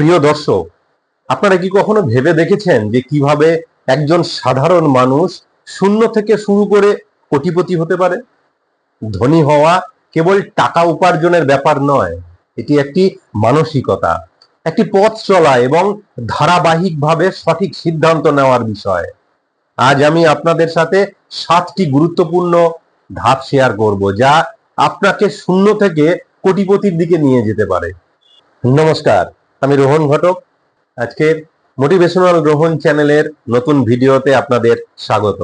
প্রিয় দর্শক, আপনারা কি কখনো ভেবে দেখেছেন যে কীভাবে একজন সাধারণ মানুষ শূন্য থেকে শুরু করে কোটিপতি হতে পারে? ধনী হওয়া কেবল টাকা উপার্জনের ব্যাপার নয়, এটি একটি মানসিকতা, একটি পথ চলা এবং ধারাবাহিকভাবে সঠিক সিদ্ধান্ত নেওয়ার বিষয়। আজ আমি আপনাদের সাথে সাতটি গুরুত্বপূর্ণ ধাপ শেয়ার করব যা আপনাকে শূন্য থেকে কোটিপতির দিকে নিয়ে যেতে পারে। নমস্কার। আমি রোহন ঘটক। আজকের মোটিভেশনাল রোহন চ্যানেলের নতুন ভিডিওতে আপনাদের স্বাগত।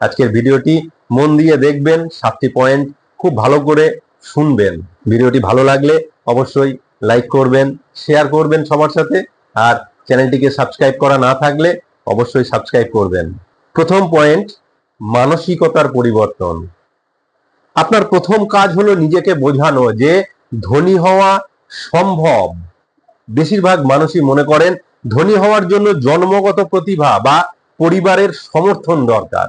আজকের ভিডিওটি মন দিয়ে দেখবেন, সাতটি পয়েন্ট খুব ভালো করে শুনবেন। ভিডিওটি ভালো লাগলে অবশ্যই লাইক করবেন, শেয়ার করবেন সবার সাথে। আর চ্যানেলটিকে সাবস্ক্রাইব করা না থাকলে অবশ্যই সাবস্ক্রাইব করবেন। প্রথম পয়েন্ট, মানসিকতার পরিবর্তন। আপনার প্রথম কাজ হলো নিজেকে বোঝানো যে ধনী হওয়া সম্ভব। বেশিরভাগ মানুষই মনে করেন ধনী হওয়ার জন্য জন্মগত প্রতিভা বা পরিবারের সমর্থন দরকার।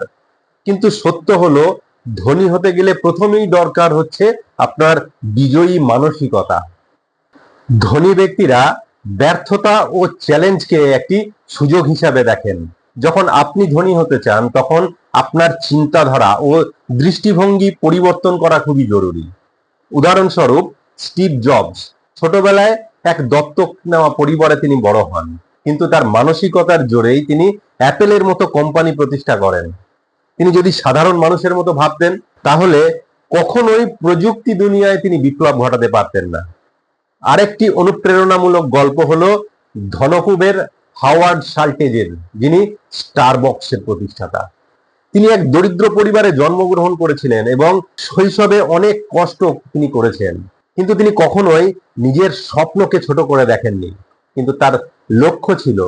কিন্তু সত্য হলো, ধনী হতে গেলে প্রথমেই দরকার হচ্ছে আপনার বিজয়ী মানসিকতা। ধনী ব্যক্তিরা ব্যর্থতা ও চ্যালেঞ্জকে একটি সুযোগ হিসাবে দেখেন। যখন আপনি ধনী হতে চান, তখন আপনার চিন্তাধারা ও দৃষ্টিভঙ্গি পরিবর্তন করা খুবই জরুরি। উদাহরণস্বরূপ, স্টিভ জবস ছোটবেলায় এক দত্তক নেওয়া পরিবারে তিনি বড় হন। কিন্তু তার মানসিকতার জোরেই তিনি অ্যাপেলের মতো কোম্পানি প্রতিষ্ঠা করেন। তিনি যদি সাধারণ মানুষের মতো ভাবতেন, তাহলে কখনোই প্রযুক্তি দুনিয়ায় তিনি বিপ্লব ঘটাতে পারতেন না। আরেকটি অনুপ্রেরণামূলক গল্প হলো ধনকুবের হাওয়ার্ড সাল্টেজের যিনি স্টারবক্সের প্রতিষ্ঠাতা। তিনি এক দরিদ্র পরিবারে জন্মগ্রহণ করেছিলেন এবং শৈশবে অনেক কষ্ট তিনি করেছেন। কিন্তু তিনি কখনোই নিজের স্বপ্নকে ছোট করে দেখেননি। কিন্তু তার লক্ষ্য ছিল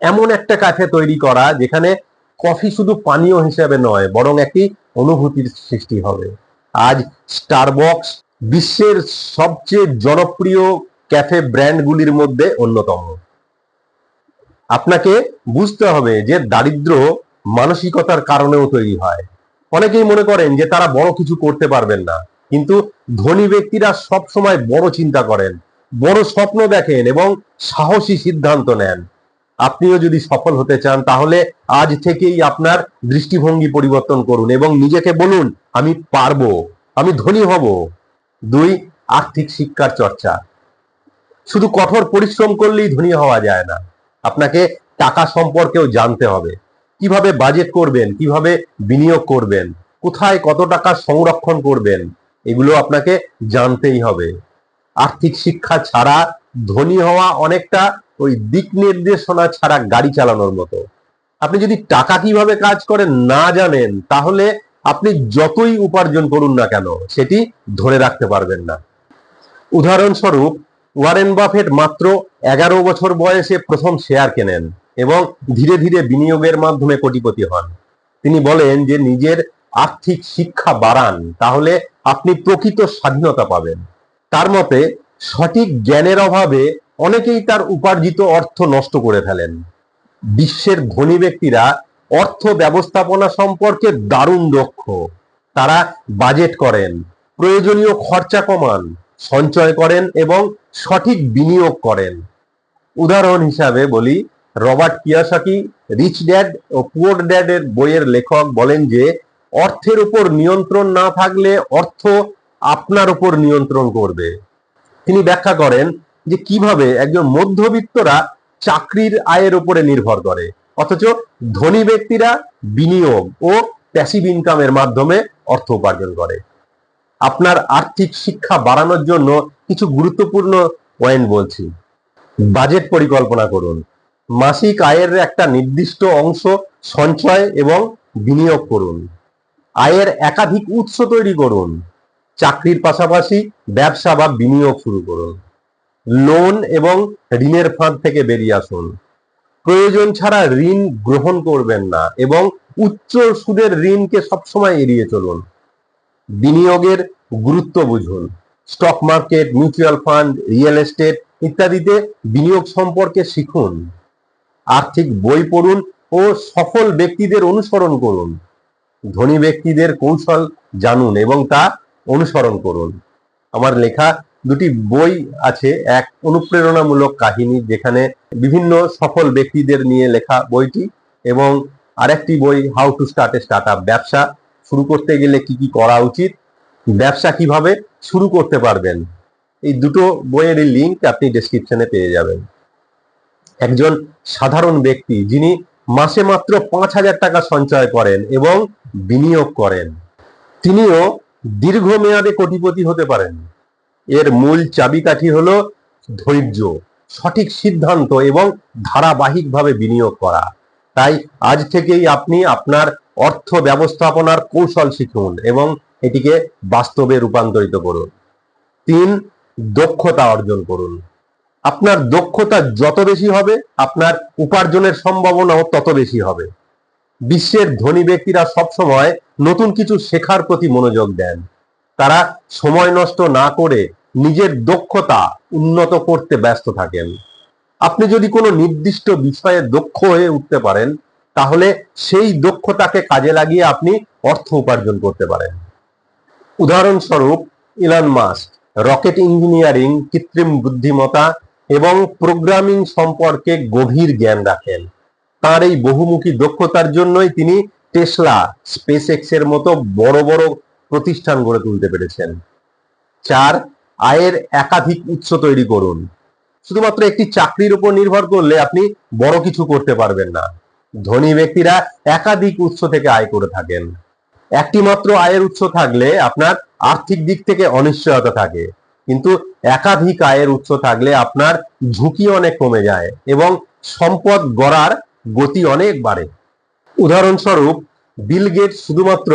এমন একটা কাফে তৈরি করা যেখানে কফি শুধু পানীয় হিসেবে নয়, বরং একটি অনুভূতির সৃষ্টি হবে। আজ স্টারবক্স বিশ্বের সবচেয়ে জনপ্রিয় ক্যাফে ব্র্যান্ডগুলির মধ্যে অন্যতম। আপনাকে বুঝতে হবে যে দারিদ্র মানসিকতার কারণেও তৈরি হয়। অনেকেই মনে করেন যে তারা বড় কিছু করতে পারবেন না। কিন্তু ধনী ব্যক্তিরা সব সময় বড় চিন্তা করেন, বড় স্বপ্ন দেখেন এবং সাহসী সিদ্ধান্ত নেন। আপনিও যদি সফল হতে চান, তাহলে আজ থেকেই আপনার দৃষ্টিভঙ্গি পরিবর্তন করুন এবং নিজেকে বলুন, আমি পারব, আমি ধনী হব। দুই, আর্থিক শিক্ষার চর্চা। শুধু কঠোর পরিশ্রম করলেই ধনী হওয়া যায় না। আপনাকে টাকা সম্পর্কেও জানতে হবে। কীভাবে বাজেট করবেন, কীভাবে বিনিয়োগ করবেন, কোথায় কত টাকা সংরক্ষণ করবেন এগুলো আপনাকে জানতেই হবে। আর্থিক শিক্ষা ছাড়া ধনী হওয়া অনেকটা ওই দিক নির্দেশনা ছাড়া গাড়ি চালানোর মতো। আপনি যদি টাকা কীভাবে কাজ করে না জানেন, তাহলে আপনি যতই উপার্জন করুন না কেন, সেটি ধরে রাখতে পারবেন না। উদাহরণস্বরূপ, ওয়ারেন বাফেট মাত্র এগারো বছর বয়সে প্রথম শেয়ার কেনেন এবং ধীরে ধীরে বিনিয়োগের মাধ্যমে কোটিপতি হন। তিনি বলেন যে, নিজের আর্থিক শিক্ষা বাড়ান, তাহলে আপনি প্রকৃত স্বাধীনতা পাবেন। তার মতে, সঠিক জ্ঞানের অভাবে অনেকেই তার উপার্জিত অর্থ নষ্ট করে ফেলেন। বিশ্বের ধনী ব্যক্তিরা অর্থ ব্যবস্থাপনা সম্পর্কে দারুণ দক্ষ। তারা বাজেট করেন, প্রয়োজনীয় খরচা কমান, সঞ্চয় করেন এবং সঠিক বিনিয়োগ করেন। উদাহরণ হিসাবে বলি, রবার্ট কিয়াসাকি রিচ ড্যাড ও পুয়ার ড্যাডের বইয়ের লেখক বলেন যে অর্থের উপর নিয়ন্ত্রণ না থাকলে অর্থ আপনার উপর নিয়ন্ত্রণ করবে। তিনি ব্যাখ্যা করেন যে কীভাবে একজন মধ্যবিত্তরা চাকরির আয়ের উপরে নির্ভর করে, অথচ ধনী ব্যক্তিরা বিনিয়োগ ও প্যাসিভ ইনকামের মাধ্যমে অর্থ উপার্জন করে। আপনার আর্থিক শিক্ষা বাড়ানোর জন্য কিছু গুরুত্বপূর্ণ পয়েন্ট বলছি। বাজেট পরিকল্পনা করুন। মাসিক আয়ের একটা নির্দিষ্ট অংশ সঞ্চয় এবং বিনিয়োগ করুন। আয়ের একাধিক উৎস তৈরি করুন। চাকরির পাশাপাশি ব্যবসা বা বিনিয়োগ শুরু করুন। লোন এবং ঋণের ফাঁদ থেকে বেরিয়ে আসুন। প্রয়োজন ছাড়া ঋণ গ্রহণ করবেন না এবং উচ্চ সুদের ঋণকে সবসময় এড়িয়ে চলুন। বিনিয়োগের গুরুত্ব বুঝুন। Stock market, mutual fund, real estate ইত্যাদিতে বিনিয়োগ সম্পর্কে শিখুন। আর্থিক বই পড়ুন ও সফল ব্যক্তিদের অনুসরণ করুন। ধনী ব্যক্তিদের কৌশল জানুন এবং তা অনুসরণ করুন। আমার লেখা দুটি বই আছে, এক অনুপ্রেরণামূলক কাহিনী যেখানে বিভিন্ন সফল ব্যক্তিদের নিয়ে লেখা বইটি এবং আরেকটি বই how to start a startup ব্যবসা শুরু করতে গেলে কি কি করা উচিত, ব্যবসা কীভাবে শুরু করতে পারবেন। এই দুটো বইয়ের লিংক আপনি ডেসক্রিপশনে পেয়ে যাবেন। একজন সাধারণ ব্যক্তি যিনি মাসে মাত্র পাঁচ হাজার টাকা সঞ্চয় করেন এবং বিনিয়োগ করেন। তিনিও দীর্ঘমেয়াদে কোটিপতি হতে পারেন। এর মূল চাবিকাঠি হল ধৈর্য, সঠিক সিদ্ধান্ত এবং ধারাবাহিকভাবে বিনিয়োগ করা। তাই আজ থেকেই আপনি আপনার অর্থ ব্যবস্থাপনার কৌশল শিখুন এবং এটিকে বাস্তবে রূপান্তরিত করুন। তিন, দক্ষতা অর্জন করুন। আপনার দক্ষতা যত বেশি হবে, আপনার উপার্জনের সম্ভাবনাও তত বেশি হবে। বিশ্বের ধনী ব্যক্তিরা সবসময় নতুন কিছু শেখার প্রতি মনোযোগ দেন। তারা সময় নষ্ট না করে নিজের দক্ষতা উন্নত করতে ব্যস্ত থাকেন। আপনি যদি কোনো নির্দিষ্ট বিষয়ে দক্ষ হয়ে উঠতে পারেন, তাহলে সেই দক্ষতাকে কাজে লাগিয়ে আপনি অর্থ উপার্জন করতে পারেন। উদাহরণস্বরূপ ইলন মাস্ক রকেট ইঞ্জিনিয়ারিং কৃত্রিম বুদ্ধিমত্তা এবং প্রোগ্রামিং সম্পর্কে গভীর জ্ঞান রাখেন। তার এই বহুমুখী দক্ষতার জন্যই তিনি টেসলা স্পেস এর মতো বড় বড় প্রতিষ্ঠান গড়ে তুলতে পেরেছেন। চার, আয়ের একাধিক উৎস তৈরি করুন। শুধুমাত্র একটি চাকরির উপর নির্ভর করলে আপনি বড় কিছু করতে পারবেন না। ধনী ব্যক্তিরা একাধিক উৎস থেকে আয় করে থাকেন। একটি মাত্র আয়ের উৎস থাকলে আপনার আর্থিক দিক থেকে অনিশ্চয়তা থাকে। কিন্তু একাধিক আয়ের উৎস থাকলে আপনার ঝুঁকি অনেক কমে যায় এবং সম্পদ গড়ার গতি অনেক বাড়ে। উদাহরণস্বরূপ, বিল গেট শুধুমাত্র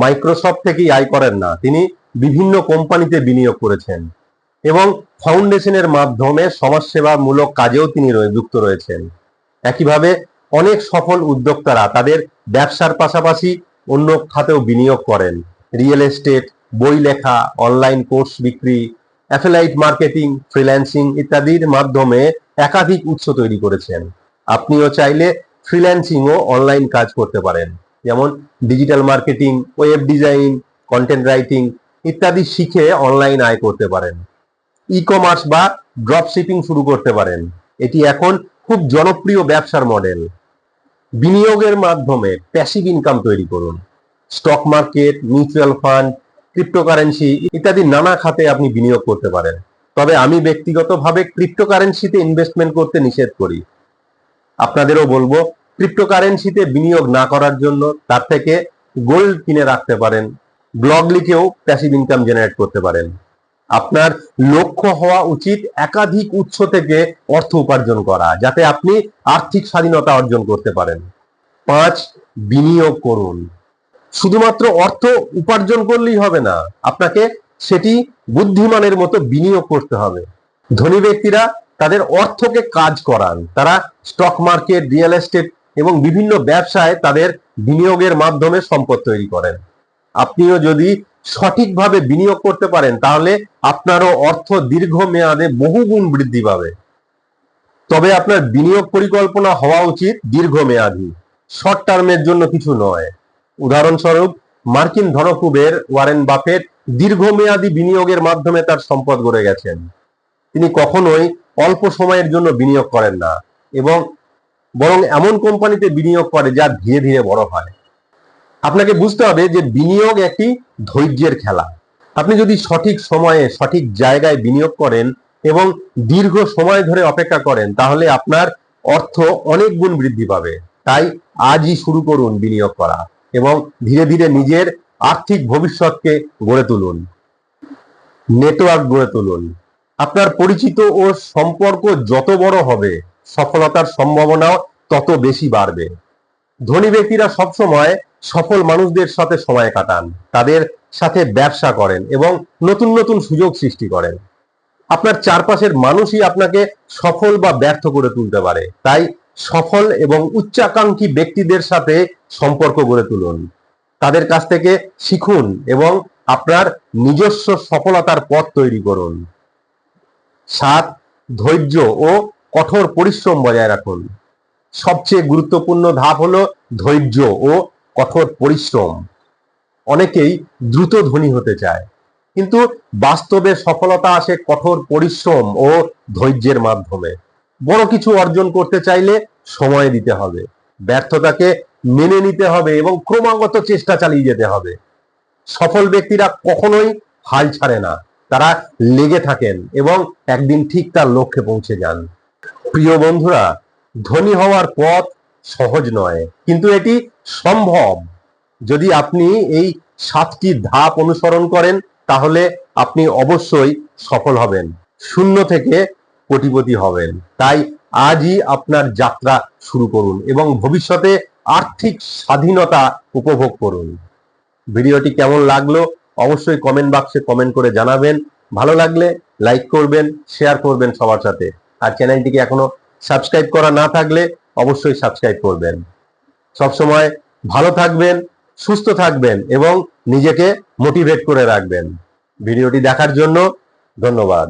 মাইক্রোসফট থেকেই আয় করেন না, তিনি বিভিন্ন কোম্পানিতে বিনিয়োগ করেছেন এবং ফাউন্ডেশনের মাধ্যমে সমাজসেবামূলক কাজেও তিনি যুক্ত রয়েছেন। একইভাবে অনেক সফল উদ্যোক্তারা তাদের ব্যবসার পাশাপাশি অন্য খাতেও বিনিয়োগ করেন। রিয়েল এস্টেট, বই লেখা, অনলাইন কোর্স বিক্রি অ্যাফেলাইট মার্কেটিং ফ্রিল্যান্সিং ইত্যাদির মাধ্যমে একাধিক উৎস তৈরি করেছেন। আপনিও চাইলে ফ্রিল্যান্সিং ও অনলাইন কাজ করতে পারেন। যেমন digital marketing web design content writing ইত্যাদি শিখে অনলাইন আয় করতে পারেন। ই কমার্স বা ড্রপ শিপিং শুরু করতে পারেন। এটি এখন খুব জনপ্রিয় ব্যবসার মডেল বিনিয়োগের মাধ্যমে প্যাসিভ ইনকাম তৈরি করুন। Stock market mutual fund cryptocurrency ইত্যাদি নানা খাতে আপনি বিনিয়োগ করতে পারেন। তবে আমি ব্যক্তিগতভাবে ক্রিপ্টোকারেন্সিতে ইনভেস্টমেন্ট করতে নিষেধ করি। আপনাদেরও বলব ক্রিপ্টোকারেন্সিতে বিনিয়োগ না করার জন্য তার থেকে গোল্ড কিনে রাখতে পারেন। ব্লগ লিখেও প্যাসিভ ইনকাম জেনারেট করতে পারেন। আপনার লক্ষ্য হওয়া উচিত একাধিক উৎস থেকে অর্থ উপার্জন করা, যাতে আপনি আর্থিক স্বাধীনতা অর্জন করতে পারেন। পাঁচ, বিনিয়োগ করুন। শুধুমাত্র অর্থ উপার্জন করলেই হবে না, আপনাকে সেটি বুদ্ধিমানের মতো বিনিয়োগ করতে হবে। ধনী ব্যক্তিরা তাদের অর্থকে কাজ করান। তারা স্টক মার্কেট রিয়েল এস্টেট এবং বিভিন্ন ব্যবসায় তাদের বিনিয়োগের মাধ্যমে সম্পদ তৈরি করেন। আপনিও যদি সঠিকভাবে বিনিয়োগ করতে পারেন, তাহলে আপনারও অর্থ দীর্ঘমেয়াদে বহুগুণ বৃদ্ধি পাবে। তবে আপনার বিনিয়োগ পরিকল্পনা হওয়া উচিত দীর্ঘমেয়াদী। শর্ট টার্মের জন্য কিছু নয়। উদাহরণস্বরূপ, মার্কিন ধনকুবের ওয়ারেন বাফেট দীর্ঘমেয়াদী বিনিয়োগের মাধ্যমে তার সম্পদ গড়ে গেছেন। তিনি কখনোই অল্প সময়ের জন্য বিনিয়োগ করেন না এবং বরং এমন কোম্পানিতে বিনিয়োগ করে যা ধীরে ধীরে বড় হয়। আপনাকে বুঝতে হবে যে বিনিয়োগ একটি ধৈর্যের খেলা। আপনি যদি সঠিক সময়ে সঠিক জায়গায় বিনিয়োগ করেন এবং দীর্ঘ সময় ধরে অপেক্ষা করেন, তাহলে আপনার অর্থ অনেক গুণ বৃদ্ধি পাবে। তাই আজই শুরু করুন বিনিয়োগ করা। এবং ধীরে ধীরে নিজের আর্থিক ভবিষ্যৎকে গড়ে তুলুন। নেটওয়ার্ক গড়ে তুলুন। আপনার পরিচিত ও সম্পর্ক যত বড় হবে, সফলতার সম্ভাবনাও তত বেশি বাড়বে। ধনী ব্যক্তিরা সবসময় সফল মানুষদের সাথে সময় কাটান, তাদের সাথে ব্যবসা করেন এবং নতুন নতুন সুযোগ সৃষ্টি করেন। আপনার চারপাশের মানুষই আপনাকে সফল বা ব্যর্থ করে তুলতে পারে। তাই সফল এবং উচ্চাকাঙ্ক্ষী ব্যক্তিদের সাথে সম্পর্ক গড়ে তুলুন। তাদের কাছ থেকে শিখুন এবং আপনার নিজস্ব সফলতার পথ তৈরি করুন। সাত, ধৈর্য ও কঠোর পরিশ্রম বজায় রাখুন। সবচেয়ে গুরুত্বপূর্ণ ধাপ হলো ধৈর্য ও কঠোর পরিশ্রম। অনেকেই দ্রুত ধনী হতে চায়, কিন্তু বাস্তবে সফলতা আসে কঠোর পরিশ্রম ও ধৈর্যের মাধ্যমে। বড় কিছু অর্জন করতে চাইলে সময় দিতে হবে। ব্যর্থতাকে মেনে নিতে হবে এবং ক্রমাগত চেষ্টা চালিয়ে যেতে হবে। সফল ব্যক্তিরা কখনোই হাল ছাড়ে না। তারা লেগে থাকেন এবং একদিন ঠিক তার লক্ষ্যে পৌঁছে যান। প্রিয় বন্ধুরা, ধনী হওয়ার পথ সহজ নয়, কিন্তু এটি সম্ভব। যদি আপনি এই সাতটি ধাপ অনুসরণ করেন, তাহলে আপনি অবশ্যই সফল হবেন। শূন্য থেকে কোটিপতি হবেন। তাই আজই আপনার যাত্রা শুরু করুন এবং ভবিষ্যতে আর্থিক স্বাধীনতা উপভোগ করুন। ভিডিওটি কেমন লাগল অবশ্যই কমেন্ট বাক্সে কমেন্ট করে জানাবেন। ভালো লাগলে লাইক করবেন শেয়ার করবেন সবার সাথে। আর চ্যানেলটিকে এখনও সাবস্ক্রাইব করা না থাকলে অবশ্যই সাবস্ক্রাইব করবেন। সবসময় ভালো থাকবেন, সুস্থ থাকবেন এবং নিজেকে মোটিভেট করে রাখবেন। ভিডিওটি দেখার জন্য ধন্যবাদ।